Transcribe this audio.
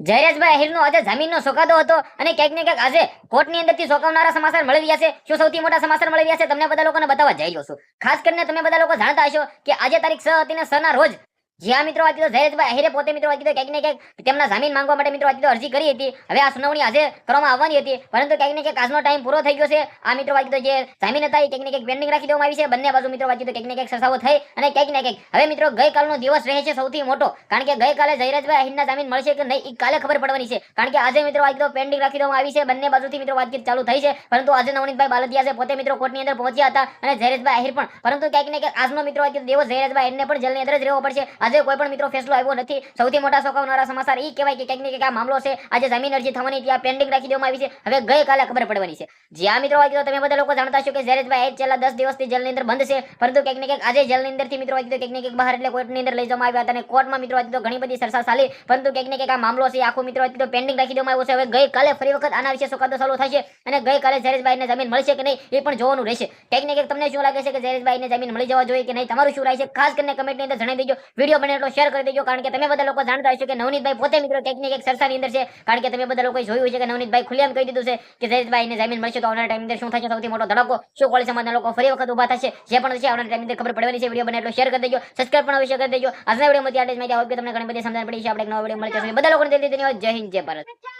જયરાજભાઈ આહિરનો આજે જમીનનો સોકાદો હતો અને ક્યાંક ને ક્યાંક આજે કોર્ટની અંદરથી સોકાવનારા સમાચાર મળી રહ્યા છે. શું સૌથી મોટા સમાચાર મળી રહ્યા છે? તમને બધા લોકોને બતાવવા જઈ રહ્યો છું. ખાસ કરીને તમે બધા લોકો જાણતા હશો કે આજે તારીખ છ હતી ને ના રોજ જ્યાં મિત્રો આજે તો જયરાજભાઈ આહિરે પોતે મિત્રો આજે તો ક્યાંક ને ક્યાંક તેમના જામીન માંગવા માટે મિત્રો આજે તો અરજી કરી હતી. હવે આ સુનાવણી આજે કરવામાં આવવાની હતી. પરંતુ ક્યાંક ને ક્યાંક આજનો ટાઈમ પૂરો થઈ ગયો છે. આ મિત્રો આજે તો જે જામીન હતા એ ક્યાંક ને ક્યાંક પેન્ડિંગ રાખી દેવામાં આવી છે. બંને બાજુ મિત્રો આજે તો ક્યાંક ને ક્યાંક સરસાવો થઈ અને ક્યાંક ને ક્યાંક. હવે મિત્રો ગઈકાલનો દિવસ રહે છે સૌથી મોટો. કારણ કે ગઈકાલે જયરાજભાઈ અહીરના જામીન મળશે કે નહીં એ કાલે ખબર પડવાની છે. કારણ કે આજે મિત્રો વાત પેન્ડિંગ રાખી દેવામાં આવી છે. બંને બાજુથી મિત્રો વાતચીત ચાલુ થઈ છે. પરંતુ આજે નવનીતભાઈ બાલદિયા છે. પોતે મિત્રો કોર્ટની અંદર પહોંચ્યા હતા અને જયરાજભાઈ અહીર પણ. પરંતુ ક્યાંક ને ક્યાંક આજનો મિત્રો આજે દિવસ જયરાજભાઈ આહિરને પણ જેલની અંદર જ રહેવો પડશે. આજે કોઈ પણ મિત્રો ફેસલો આવ્યો નથી. સૌથી મોટા ચોંકાવનારા સમાચાર એ કહેવાય કે કંઈક ને મામલો છે. આજે જમીન અરજી થવાની ત્યાં પેન્ડિંગ રાખી દેવામાં આવી છે. હવે ગઈકાલે ખબર પડવાની છે. જ્યાં મિત્રો આજે તમે બધા લોકો જાણતા છો કે જયરાજભાઈ આહિર છેલ્લા દસ દિવસથી જેલની અંદર બંધ છે. પરંતુ કંઈક ને આજે જેલની અંદરથી મિત્રો આજે કંઈક ને કંઈક બહાર એટલે કોર્ટની અંદર લઈ જવામાં આવ્યા હતા અને કોર્ટમાં મિત્રો આજે ઘણી બધી ચર્ચા ચાલી. પરંતુ કંઈક ને કંઈક આ મામલો છે આખો મિત્રો આજે પેન્ડિંગ રાખી દેવામાં આવ્યો છે. હવે ગઈકાલે ફરી વખત આના વિશે સોકાદો ચાલુ થશે અને ગઈકાલે જયરેશભાઈને જમીન મળશે કે નહીં એ પણ જોવાનું રહેશે. કંઈક ને કંઈક તમને શું લાગે છે કે જયરેશભાઈને જમીન મળી જવા જોઈએ કે નહીં? તમારું શું છે? ખાસ કરીને કમેન્ટની અંદર જણાવી દેજો. વીડિયો બને એટલો શેર કરી દેજો, કારણ કે તમે બધા લોકો જાણતા હશો કે નવનીતભાઈ પોતે મિત્રો કંઈક ને કંઈક સરસાની અંદર છે, કારણ કે તમે બધા લોકોએ જોયું છે કે નવનીતભાઈ ખુલ્લેઆમ કહી દીધું છે કે જયરેશભાઈને જમીન મળશે તો આવનારા ટાઈમ અંદર શું થશે સૌથી મોટો ધડકો, શું કોળી સમાજના લોકો ફરી વખત ઊભા થશે, જે પણ છે આવનારા ટાઈમ અંદર ખબર પડવાની છે. વીડિયો બને એટલો શેર કરી દેજો સબસ્ક્રાઈબ પણ અવશ્ય કરી દેજો. આજના વિડીયોમાંથી આટલી તમને ઘણી બધી સમજણ પડી છે. આપણે એક નવો વીડિયો મળી બધા લોકોને દિલથી ધન્યવાદ. જય હિન્દ, જય ભારત.